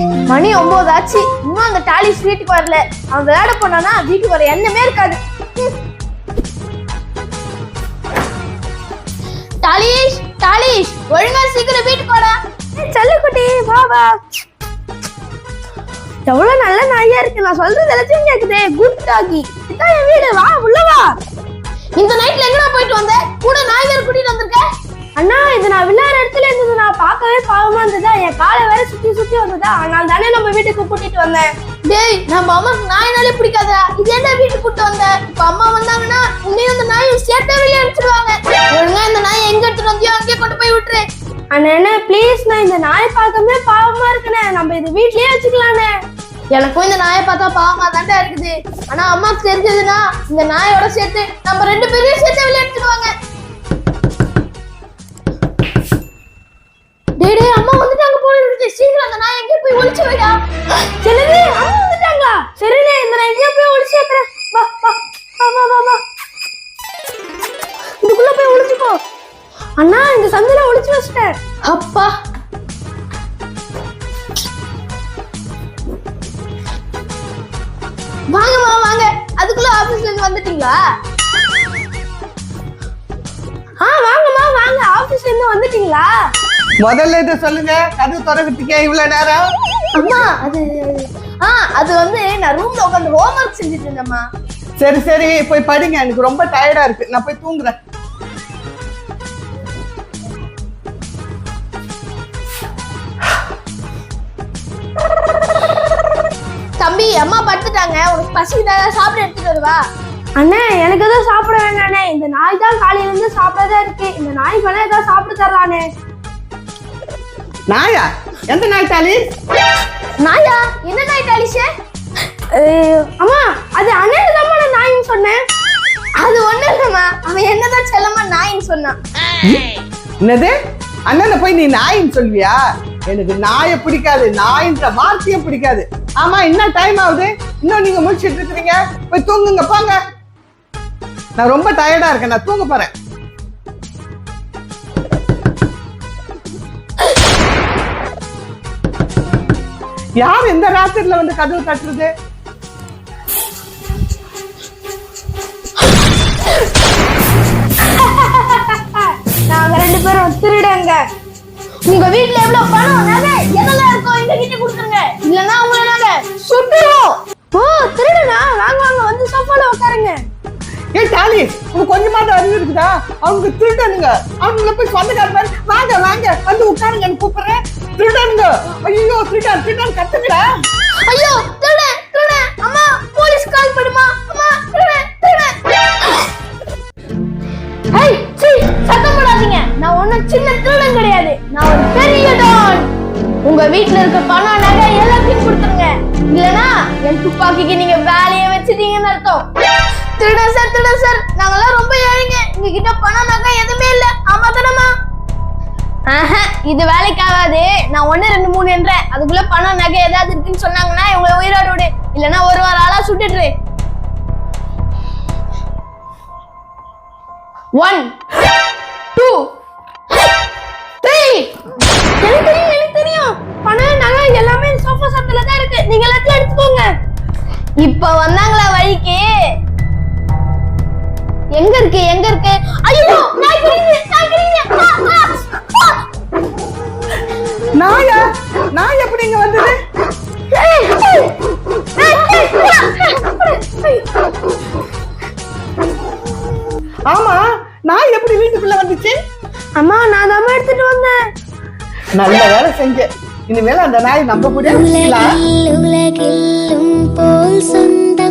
மணி ஒன்பது ஆச்சு இன்னும் அந்த டாலிஸ் வீட்டுக்கு வரல. அவன் விளையாட போனானா வீட்டுக்கு வர எண்ணமே இருக்காது. டாலிஷ் டாலிஷ் ஒழுங்கா சீக்கிரம் வீட்டுக்கு வாடா. செல்லக்குட்டி வா வா. எவ்வளவு நல்ல நாயா இருக்கு. நான் சொல்றது எல்லாத்தையும் கேக்குதே. குட் டாகி இதான் என் வீடு. வா உள்ள வா. இந்த நைட்ல எங்கடா போயிட்டு வந்த? கூட நாய் பார்க்கவே பாவமா இருந்ததா? என் காலை வேற சுத்தி சுத்தி வந்ததா? அதனால தானே நம்ம வீட்டுக்கு கூட்டிட்டு வந்தேன். டேய் நம்ம அம்மாக்கு நாய்னாலே பிடிக்காதா? இது என்ன வீட்டுக்கு கூட்டிட்டு வந்த? இப்ப அம்மா வந்தாங்கன்னா உன்னையும் அந்த நாயை சேர்த்தே வெளியே அடிச்சிடுவாங்க ஒழுங்கா இந்த நாயை எங்க எடுத்துட்டு வந்தியோ அங்கேயே கொண்டு போய் விட்டுரு. அண்ணே ப்ளீஸ் நான் இந்த நாய் பார்க்கவே பாவமா இருக்குனே. நம்ம இது வீட்லயே வச்சுக்கலானே எனக்கும் இந்த நாயை பார்த்தா பாவமா தாண்டா இருக்குது. ஆனா அம்மாக்கு தெரிஞ்சதுன்னா இந்த நாயோட சேர்த்து நம்ம ரெண்டு பேரையும் சேர்த்து விளையாடுவாங்க எங்க போய் ஒளிச்சு வைடா சரிடி அம்மா வந்துட்டாங்களா சரிடி இந்த நான் எங்க போய் ஒளிச்சு வைக்கிறேன் வா வா. வா வா வா வா. இதுக்குள்ள போய் ஒளிச்சுக்கோ அண்ணா இந்த சந்தில ஒளிச்சு வச்சிட்டேன். அப்பா. வாங்கம்மா வாங்க. அதுக்குள்ள ஆபீஸ்ல இருந்து வந்துட்டீங்களா? ஆ வாங்கம்மா வாங்க. ஆபீஸ்ல இருந்து வந்துட்டீங்களா? முதல்ல இதை சொல்லுங்க. கது திறக்கிறதுக்கே இவ்வளவு நேரம்? அம்மா அது ஆ அது வந்து நான் ரூம்ல உட்காந்து ஹோம்ஒர்க் செஞ்சுட்டு இருந்தேம்மா. சரி சரி போய் படிங்க. எனக்கு ரொம்ப டயர்டா இருக்கு. நான் போய் தூங்குறேன். தம்பி அம்மா படுத்துட்டாங்க. உனக்கு பசிக்குதா சாப்பிட எடுத்துட்டு வருவா? அண்ணே எனக்கு எதுவும் சாப்பிட வேண்டாண்ணே இந்த நாய் தான் காலையில இருந்து சாப்பிடதா இருக்கு. இந்த நாய் வேணா ஏதாவது சாப்பிட தரலானே நாயா எந்த நாய் தாலி நாயா என்ன நாய் டாலிஷே அம்மா அது அண்ணன் தான் நாயின்னு சொன்னேன். அது ஒண்ணு இல்லம்மா அவன் என்னதான் செல்லம்மா நாயின்னு சொன்னான். என்னது? அண்ணனை போய் நீ நாயின்னு சொல்வியா எனக்கு நாயை பிடிக்காது நாயின்ற வார்த்தையே பிடிக்காது. ஆமா என்ன டைம் ஆகுது. இன்னும் நீங்க முடிச்சிட்டு இருக்கிறீங்க. போய் தூங்குங்க போங்க. நான் ரொம்ப டயர்டா இருக்கேன். நான் தூங்க போறேன். யார் இந்த ராத்திரில வந்து கதவு தட்டுறது? நாங்க ரெண்டு பேரும் திருடங்க. உங்க வீட்டுல எவ்வளவு பணம்? ஏய் டாலி உனக்கு கொஞ்சமாவது அறிவு இருக்குதா? அவங்க திருடனுங்க. அவங்கள போய் சொந்தக்கார மாதிரி வாங்க வாங்க வந்து உட்காருங்க கூப்பிடுறேன். திருடனுங்க. ஐயோ திருடன் திருடன் கத்துங்கடா ஐயோ திருடன் திருடன் அம்மா போலீஸ் கால் பண்ணுமா? அம்மா திருடன் திருடன். ஏய் சீ சத்தம் போடாதீங்க. நான் ஒண்ணும் சின்ன திருடன் கிடையாது. நான் ஒரு பெரிய டான் உங்க வீட்ல இருக்க பணம் நகை எல்லாத்தையும் கொடுத்துருங்க. இல்லனா என் துப்பாக்கிக்கு நீங்க வேலையை வச்சிட்டீங்கன்னு அர்த்தம். திருடன் சார் திருடன் சார். நாங்கெல்லாம் ரொம்ப ஏழைங்க. எங்ககிட்ட பணம் நகை எதுவுமே இல்ல. ஆமா தானமா ஆஹா, இது வேலைக்காகாது. நான் ஒண்ணு ரெண்டு மூணு என்றேன். அதுக்குள்ள பணம் நகை ஏதாவது இருக்குன்னு சொன்னாங்கன்னா இவங்களை உயிரோட விடு. இல்லைன்னா ஒரு வார ஆளா சுட்டுட்டு ஒன் டூ த்ரீ எனக்கு தெரியும் எனக்கு தெரியும். பணம் நகை எல்லாமே சோஃபா சத்துல தான் இருக்கு. நீங்க எல்லாத்தையும் எடுத்துக்கோங்க. இப்ப வந்தாங்களா வழிக்கு? எங்க இருக்கு? எங்க இருக்கு? ஐயோ நாய் குடிக்குது நாய் குடிக்குது. நாயா? நாய் எப்படி இங்க வந்தது? ஆமா நாய் எப்படி வீட்டுக்குள்ள வந்துச்சு? அம்மா நான் தான் எடுத்துட்டு வந்தேன். நல்ல வேலை செஞ்ச. இனிமேல் அந்த நாய் நம்ம கூட போல் சொன்ன